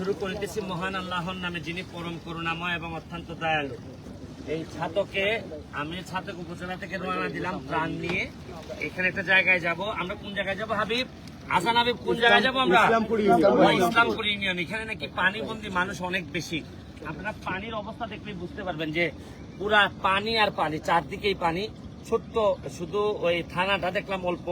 শুরু করিতেছি মহান আল্লাহর নামে যিনি পরম করুণাময় এবং অত্যন্ত দয়ালু। এই ছাতকে আমি ছাতক উপজেলা থেকে রওনা দিলাম প্রাণ নিয়ে। এখানে একটা জায়গায় যাব। আমরা কোন জায়গায় যাব হাবিব? আসান হাবিব কোন জায়গায় যাব আমরা? ইসলামপুর ইউনিয়ন। ইসলামপুর ইউনিয়ন। এখানে নাকি পানিবন্দী মানুষ অনেক বেশি। আপনারা পানির অবস্থা দেখলে বুঝতে পারবেন যে পুরা পানি আর পানি চারদিকেই পানি। ছোট্ট শুধু ওই থানাটা দেখলাম অল্প।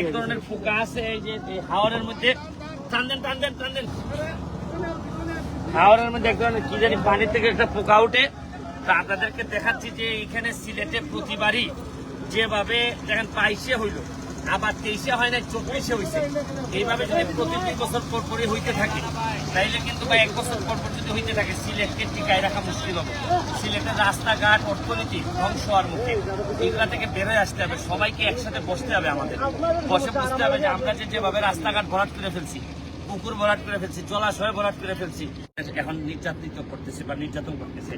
এক ধরনের আছে, এই যে এই হাওরের মধ্যে। টান দেন, টান দেন, টান দেন। হাওরের মধ্যে এক ধরনের কি জানি পানি থেকে একটা পোকা উঠে। তা আপনাদেরকে দেখাচ্ছি যে এখানে সিলেটে প্রতিবারই যেভাবে দেখেন বাইশে হইল। আবার তেইশে হয় না চব্বিশে হয়েছে এইভাবে যদি প্রতি দুই বছর পর পরে হইতে থাকে, তাইলে কিন্তু বা এক বছর পর পর যদি হইতে থাকে, সিলেটকে টিকায় রাখা মুশকিল হবে। সিলেটের রাস্তাঘাট, অর্থনীতি ধ্বংস হওয়ার মুখে। এগুলা থেকে বেরোয় আসতে হবে, সবাইকে একসাথে বসতে হবে আমাদের। বসে বুঝতে হবে যে আমরা যে যেভাবে রাস্তাঘাট ভরাট করে ফেলছি, পুকুর ভরাট করে ফেলছি, জলাশয় ভরাট করে ফেলছি, এখন নির্যাতিত করতেছে বা নির্যাতন করতেছে।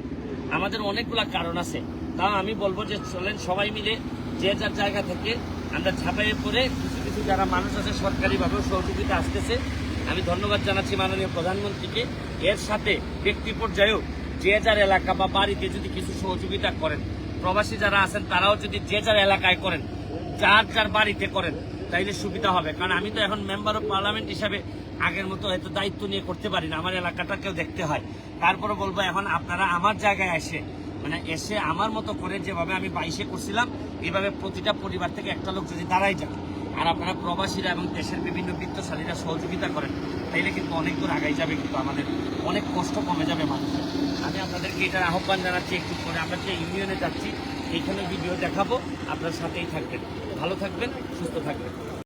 আমাদের অনেকগুলা কারণ আছে। তাও আমি বলব যে চলেন সবাই মিলে যে যার জায়গা থেকে আমরা ঝাঁপাইয়ে পড়ে কিছু কিছু যারা মানুষ আছে, সরকারিভাবেও সহযোগিতা আসতেছে। আমি ধন্যবাদ জানাচ্ছি মাননীয় প্রধানমন্ত্রীকে। এর সাথে ব্যক্তি পর্যায়েও যে যার এলাকা বা বাড়িতে যদি কিছু সহযোগিতা করেন, প্রবাসী যারা আছেন তারাও যদি যে যার এলাকায় করেন, যার যার বাড়িতে করেন, তাইলে সুবিধা হবে। কারণ আমি তো এখন মেম্বার অফ পার্লামেন্ট হিসাবে আগের মতো হয়তো দায়িত্ব নিয়ে করতে পারি না। আমার এলাকাটাকেও দেখতে হয়। তারপরে বলব, এখন আপনারা আমার জায়গায় এসে মানে এসে আমার মতো করে যেভাবে আমি বাইশে করছিলাম, এভাবে প্রতিটা পরিবার থেকে একটা লোক যদি দাঁড়াই যান আর আপনারা প্রবাসীরা এবং দেশের বিভিন্ন বিত্তশালীরা সহযোগিতা করেন, তাইলে কিন্তু অনেক দূর আগাই যাবে কিন্তু আমাদের, অনেক কষ্ট কমে যাবে মানুষের। আমি আপনাদেরকে এটার আহ্বান জানাচ্ছি একটু পরে, আমরা যে ইউনিয়নে যাচ্ছি, এইখানে ভিডিও দেখাবো, আপনার সাথেই থাকবেন। ভালো থাকবেন, সুস্থ থাকবেন।